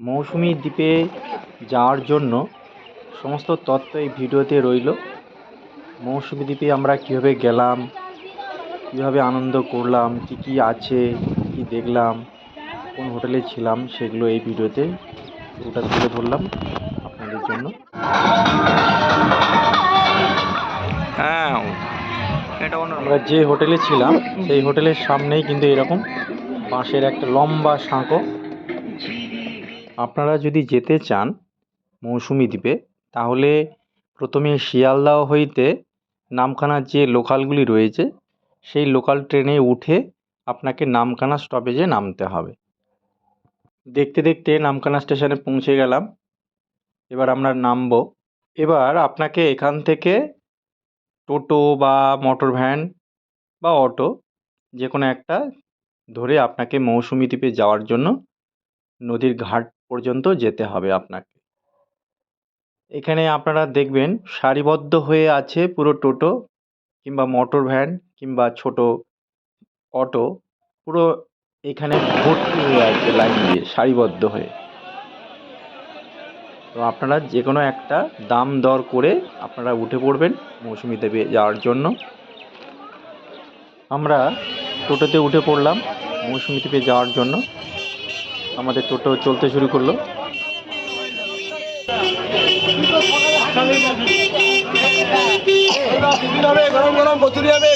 মৌসুমী দ্বীপে যাওয়ার জন্য সমস্ত তথ্য এই ভিডিওতে রইল। মৌসুমী দ্বীপে আমরা কীভাবে গেলাম কীভাবে আনন্দ করলাম কী কী আছে কী দেখলাম কোন হোটেলে ছিলাম সেগুলো এই ভিডিওতে ওটা তুলে ধরলাম আপনাদের জন্য। হ্যাঁ আমরা যে হোটেলে ছিলাম সেই হোটেলের সামনেই কিন্তু এরকম বাঁশের একটা লম্বা সাঁকো। আপনারা যদি যেতে চান মৌসুমী দ্বীপে, তাহলে প্রথমে শিয়ালদহ হইতে নামখানার যে লোকালগুলি রয়েছে, সেই লোকাল ট্রেনে উঠে আপনাকে নামখানা স্টপেজে নামতে হবে। দেখতে দেখতে নামখানা স্টেশনে পৌঁছে গেলাম। এবার আমরা নামবো। এবার আপনাকে এখান থেকে টোটো বা মোটর ভ্যান বা অটো যে কোনো একটা ধরে আপনাকে মৌসুমী দ্বীপে যাওয়ার জন্য নদীর ঘাট পর্যন্ত যেতে হবে আপনাকে। এখানে আপনারা দেখবেন সারিবদ্ধ হয়ে আছে পুরো টোটো কিংবা মোটর ভ্যান কিংবা ছোট অটো পুরো এখানে ভর্তি হয়ে আছে লাইন দিয়ে, সারিবদ্ধ হয়ে। তো আপনারা যে কোনো একটা দাম দর করে আপনারা উঠে পড়বেন মৌসুমী দ্বীপে যাওয়ার জন্য। আমরা টোটোতে উঠে পড়লাম মৌসুমী দ্বীপে যাওয়ার জন্য। আমাদের টোটো চলতে শুরু করল।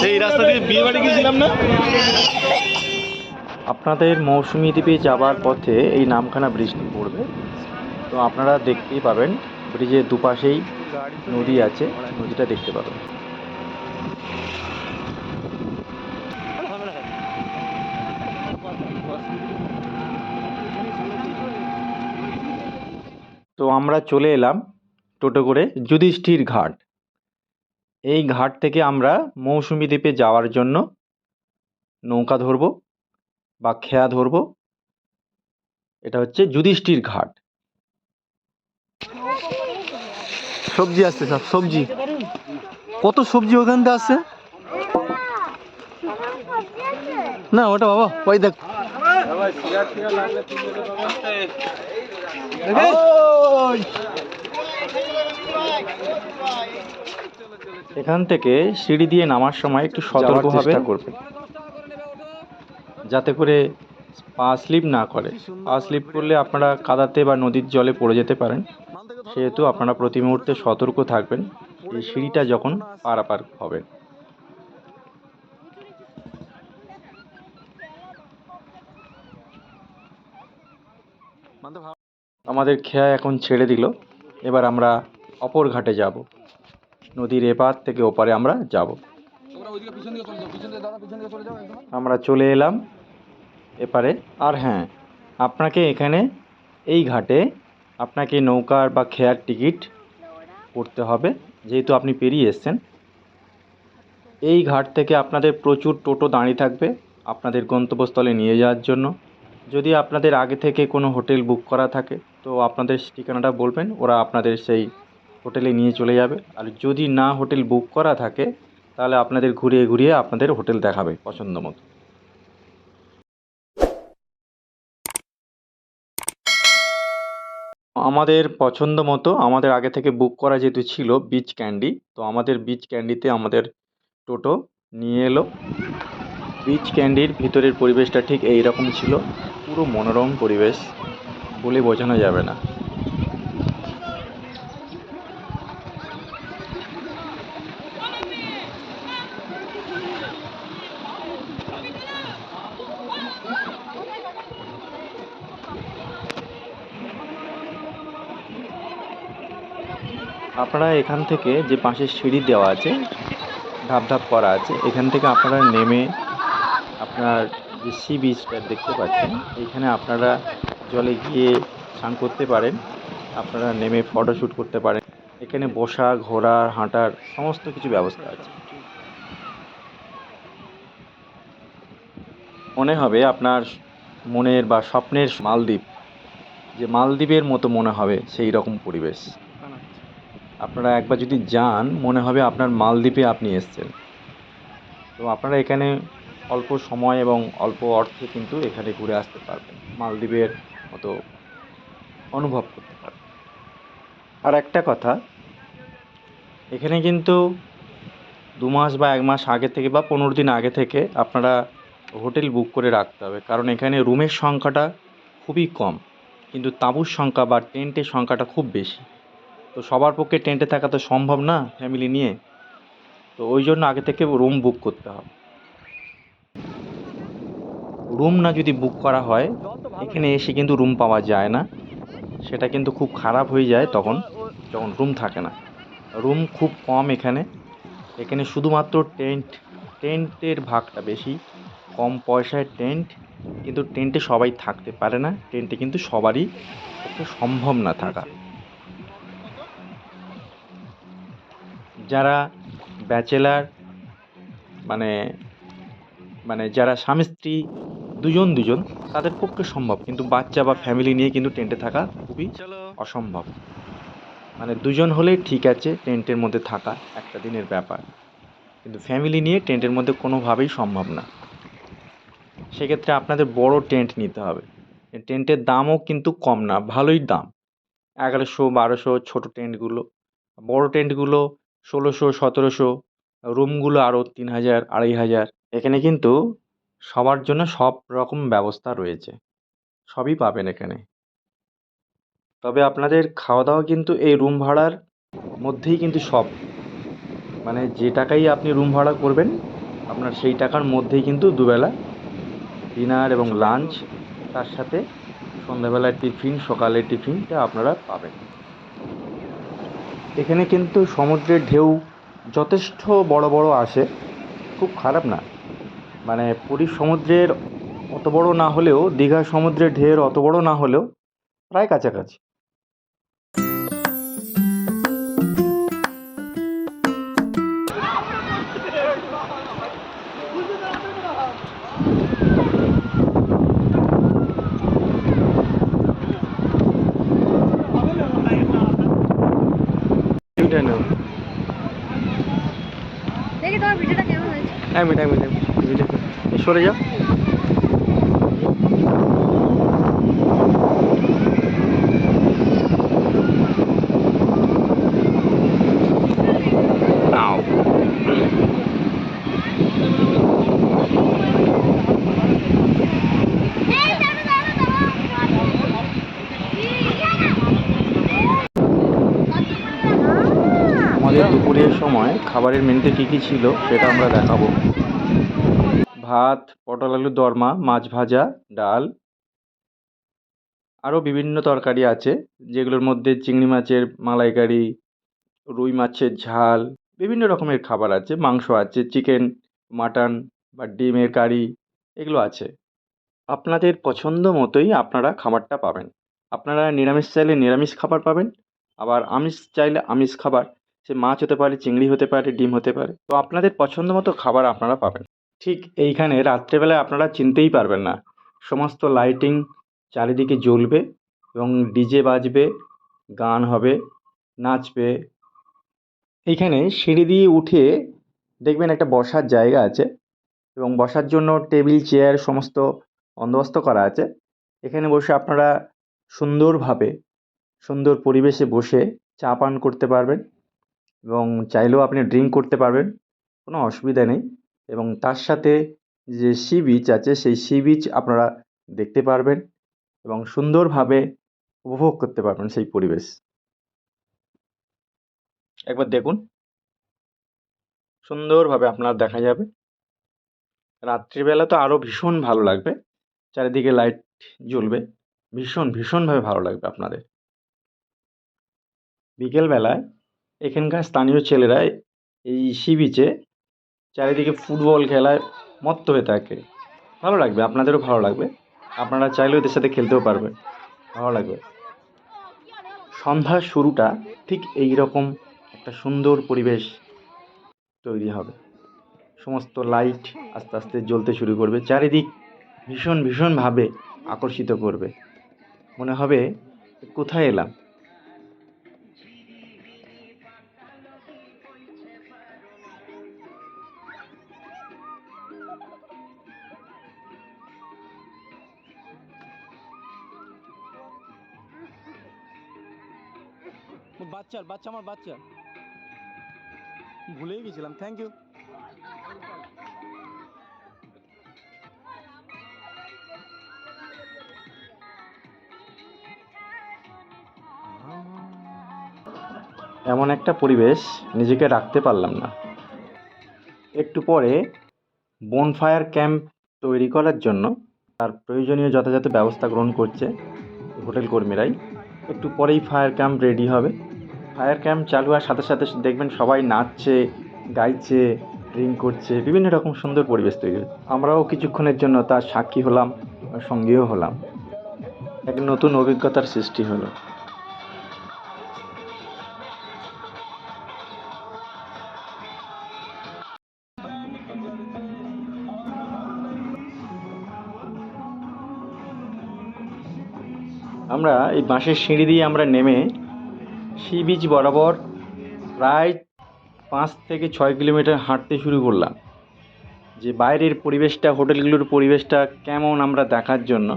সেই রাস্তা দিয়ে বিয়ে বাড়ি গিয়েছিলাম না? আপনাদের মৌসুমী দ্বীপে যাবার পথে এই নামখানা ব্রিজটি পড়বে। তো আপনারা দেখতেই পাবেন ব্রিজের দুপাশেই নদী আছে নদীটা দেখতে পাবেন। তো আমরা চলে এলাম টোটো করে যুধিষ্ঠির ঘাট। এই ঘাট থেকে আমরা মৌসুমী দ্বীপে যাওয়ার জন্য নৌকা ধরবো বা খেয়া ধরবো। এটা হচ্ছে যুধিষ্ঠির ঘাট। সবজি আসছে সব সবজি। কত সবজি ওখান থেকে আসছে না, ওটা বাবা, ওই দেখ। এখান থেকে সিঁড়ি দিয়ে নামার সময় একটু সতর্কভাবে করবেন। যাতে করে পা স্লিপ না করে। পা স্লিপ করলে আপনারা কাদাতে বা নদীর জলে পড়ে যেতে পারেন। সেহেতু আপনারা প্রতি মুহূর্তে সতর্ক থাকবেন। এই সিঁড়িটা যখন পারাপার হবেন আমাদের খেয়া এখন ছেড়ে দিল। এবার আমরা অপর ঘাটে যাব। নদীর এপার থেকে ওপারে আমরা যাব। আমরা চলে এলাম এপারে। আর হ্যাঁ আপনাকে এখানে এই ঘাটে আপনাকে নৌকার বা খেয়ার টিকিট করতে হবে। যেহেতু আপনি পেরিয়ে এসছেন। এই ঘাট থেকে আপনাদের প্রচুর টোটো দাঁড়িয়ে থাকবে। আপনাদের গন্তব্যস্থলে নিয়ে যাওয়ার জন্য। যদি আপনাদের আগে থেকে কোনো হোটেল বুক করা থাকে, তো আপনাদের ঠিকানাটা বলবেন, ওরা আপনাদের সেই হোটেলে নিয়ে চলে যাবে। আর যদি না হোটেল বুক করা থাকে, তাহলে আপনাদের ঘুরিয়ে ঘুরিয়ে আপনাদের হোটেল দেখাবে পছন্দ মতো। আমাদের পছন্দ মতো, আমাদের আগে থেকে বুক করা যেহেতু ছিল বিচ ক্যান্ডি তো আমাদের বিচ ক্যান্ডিতে আমাদের টোটো নিয়ে এলো। বিচ ক্যান্ডির ভিতরের পরিবেশটা ঠিক এই রকম ছিল। পুরো মনোরম পরিবেশ বলে বোঝানো যাবে না। আপনারা এখান থেকে যে পাশের সিঁড়ি দেওয়া আছে, ধাপ ধাপ করা আছে, এখান থেকে আপনারা নেমে আপনার যে সি বিচটা দেখতে পাচ্ছেন এইখানে আপনারা জলে গিয়ে স্নান করতে পারেন, আপনারা নেমে ফটোশ্যুট করতে পারেন। এখানে বসা, ঘোরা, হাঁটার সমস্ত কিছু ব্যবস্থা আছে। মনে হবে আপনার মনের বা স্বপ্নের মালদ্বীপ, যে মালদ্বীপের মতো মনে হবে সেই রকম পরিবেশ। আপনারা একবার যদি যান, মনে হবে আপনার মালদ্বীপে আপনি এসছেন। তো আপনারা এখানে অল্প সময় এবং অল্প অর্থে কিন্তু এখানে ঘুরে আসতে পারবেন। মালদ্বীপের মতো অনুভব করতে পারবেন। আর একটা কথা, এখানে কিন্তু দু মাস বা এক মাস আগে থেকে বা পনেরো দিন আগে থেকে আপনারা হোটেল বুক করে রাখতে হবে। কারণ এখানে রুমের সংখ্যাটা খুবই কম, কিন্তু তাঁবুর সংখ্যা বা টেন্টের সংখ্যাটা খুব বেশি। তো সবার পক্ষে টেন্টে থাকা তো সম্ভব না ফ্যামিলি নিয়ে। তো ওই জন্য আগে থেকে রুম বুক করতে হবে। রুম না যদি বুক করা হয়, এখানে এসে কিন্তু রুম পাওয়া যায় না। সেটা কিন্তু খুব খারাপ হয়ে যায় তখন, যখন রুম থাকে না। রুম খুব কম এখানে। এখানে শুধুমাত্র টেন্ট, টেন্টের ভাগটা বেশি। কম পয়সায় টেন্ট, কিন্তু টেন্টে সবাই থাকতে পারে না। টেন্টে কিন্তু সবারই সম্ভব না থাকা। যারা ব্যাচেলার মানে মানে যারা স্বামী স্ত্রী দুজন দুজন। তাদের পক্ষে সম্ভব কিন্তু বাচ্চা বা ফ্যামিলি নিয়ে কিন্তু টেন্টে থাকা খুবই অসম্ভব। মানে দুজন হলেই ঠিক আছে টেন্টের মধ্যে থাকা একটা দিনের ব্যাপার। কিন্তু ফ্যামিলি নিয়ে টেন্টের মধ্যে কোনোভাবেই সম্ভব না। সেক্ষেত্রে আপনাদের বড় টেন্ট নিতে হবে। টেন্টের দামও কিন্তু কম না ভালোই দাম। এগারোশো বারোশো ছোটো টেন্টগুলো বড় টেন্টগুলো ষোলোশো সতেরোশো। রুমগুলো আরও তিন হাজার আড়াই হাজার। এখানে কিন্তু সবার জন্য সব রকম ব্যবস্থা রয়েছে। সবই পাবেন এখানে। তবে আপনাদের খাওয়া দাওয়া কিন্তু এই রুম ভাড়ার মধ্যেই কিন্তু সব। মানে যে টাকাই আপনি রুম ভাড়া করবেন, আপনার সেই টাকার মধ্যেই কিন্তু দুবেলা ডিনার এবং লাঞ্চ, তার সাথে সন্ধ্যাবেলার টিফিন, সকালের টিফিনটা আপনারা পাবেন। এখানে কিন্তু সমুদ্রের ঢেউ যথেষ্ট বড় বড় আসে, খুব খারাপ না। মানে পুরীর সমুদ্রের অত বড় না হলেও দীঘার সমুদ্রের ঢেউয়ের অত বড় না হলেও প্রায় কাছাকাছি। সরে যাও আমাদের দুপুরের সময় খাবারের মেনুতে কী কী ছিল সেটা আমরা দেখাবো। ভাত, পটল আলুর দরমা, মাছ ভাজা, ডাল। আরও বিভিন্ন তরকারি আছে, যেগুলোর মধ্যে চিংড়ি মাছের মালাইকারি, রুই মাছের ঝাল, বিভিন্ন রকমের খাবার আছে, মাংস আছে, চিকেন, মাটন বা ডিমের কারি, এগুলো আছে। আপনাদের পছন্দ মতোই আপনারা খাবারটা পাবেন। আপনারা নিরামিষ চাইলে নিরামিষ খাবার পাবেন, আবার আমিষ চাইলে আমিষ খাবার। সে মাছ হতে পারে, চিংড়ি হতে পারে, ডিম হতে পারে। তো আপনাদের পছন্দ মতো খাবার আপনারা পাবেন। ঠিক এইখানে রাত্রেবেলায় আপনারা চিনতেই পারবেন না। সমস্ত লাইটিং চারিদিকে জ্বলবে এবং ডিজে বাজবে, গান হবে, নাচবে। এইখানে সিঁড়ি দিয়ে উঠে দেখবেন একটা বসার জায়গা আছে এবং বসার জন্য টেবিল, চেয়ার সমস্ত বন্দোবস্ত করা আছে। এখানে বসে আপনারা সুন্দরভাবে, সুন্দর পরিবেশে বসে চা পান করতে পারবেন এবং চাইলেও আপনি ড্রিঙ্ক করতে পারবেন, কোনো অসুবিধা নেই। এবং তার সাথে যে সি বিচ আছে, সেই সি বিচ আপনারা দেখতে পারবেন এবং সুন্দরভাবে উপভোগ করতে পারবেন সেই পরিবেশ। একবার দেখুন। সুন্দরভাবে আপনার দেখা যাবে। রাত্রিবেলা তো আরও ভীষণ ভালো লাগবে। চারিদিকে লাইট জ্বলবে। ভীষণ, ভীষণভাবে ভালো লাগবে আপনাদের। বিকেলবেলায় এখানকার স্থানীয় ছেলেরা এই সি বিচে চারিদিকে ফুটবল খেলায় মত্ত হয়ে থাকে। ভালো লাগবে, আপনাদেরও ভালো লাগবে। আপনারা চাইলে ওদের সাথে খেলতেও পারবেন। ভালো লাগবে। সন্ধ্যার শুরুটা ঠিক এই রকম একটা সুন্দর পরিবেশ তৈরি হবে। সমস্ত লাইট আস্তে আস্তে জ্বলতে শুরু করবে, চারিদিক ভীষণ ভীষণভাবে আকর্ষিত করবে। মনে হবে কোথায় এলাম? বাচ্চার বাচ্চা আমার বাচ্চা। ভুলেই গেছিলাম থ্যাংক ইউ এমন একটা পরিবেশ নিজেকে রাখতে পারলাম না। একটু পরে বনফায়ার ক্যাম্প তৈরি করার জন্য তার প্রয়োজনীয় যথাযথ ব্যবস্থা গ্রহণ করছে হোটেল কর্মীরাই। একটু পরেই ফায়ার ক্যাম্প রেডি হবে। ফায়ার ক্যাম্প চালু হওয়ার সাথে সাথে দেখবেন সবাই নাচছে, গাইছে, ড্রিঙ্ক করছে, বিভিন্ন রকম সুন্দর পরিবেশ তৈরি হচ্ছে আমরাও কিছুক্ষণের জন্য তার সাক্ষী হলাম সঙ্গীও হলাম। এক নতুন অভিজ্ঞতার সৃষ্টি হলো। আমরা এই বাঁশের সিঁড়ি দিয়ে আমরা নেমে সি বিচ বরাবর প্রায় পাঁচ থেকে ছয় কিলোমিটার হাঁটতে শুরু করলাম। যে বাইরের পরিবেশটা, হোটেলগুলোর পরিবেশটা কেমন আমরা দেখার জন্য,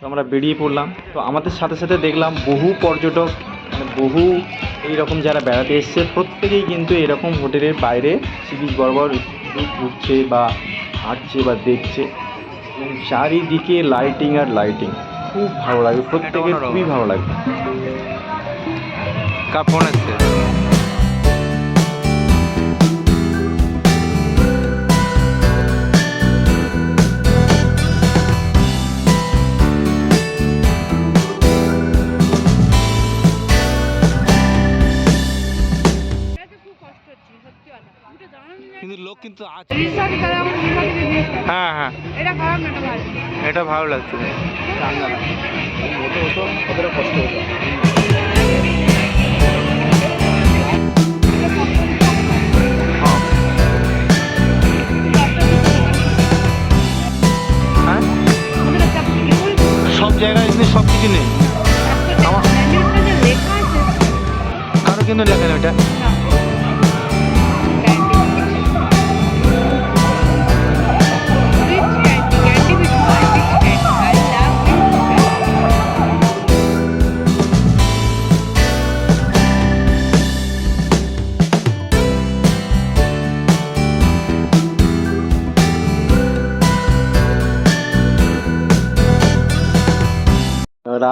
তো আমরা বেরিয়ে পড়লাম। তো আমাদের সাথে সাথে দেখলাম বহু পর্যটক মানে বহু এইরকম যারা বেড়াতে এসছে, প্রত্যেকেই কিন্তু এরকম হোটেলের বাইরে সি বিচ বরাবর ঘুরছে বা হাঁটছে বা দেখছে। চারিদিকে লাইটিং আর লাইটিং খুব ভালো লাগে, প্রত্যেকের খুবই ভালো লাগে। যায় কিন্তু লোক কিন্তু আছে। হ্যাঁ হ্যাঁ। এটা ভালো লাগছে। কষ্ট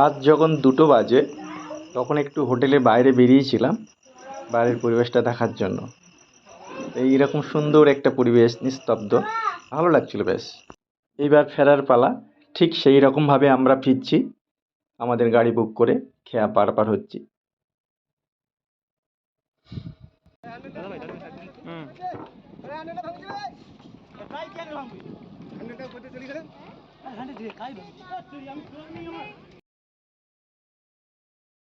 রাত যখন দুটো বাজে, তখন একটু হোটেলের বাইরে বেরিয়েছিলাম, বাইরের পরিবেশটা দেখার জন্য। এই রকম সুন্দর একটা পরিবেশ, নিস্তব্ধ, ভালো লাগছিল বেশ। এইবার ফেরার পালা, ঠিক সেই রকমভাবে আমরা ফিরছি, আমাদের গাড়ি বুক করে খেয়া পার পার হচ্ছি। হুম।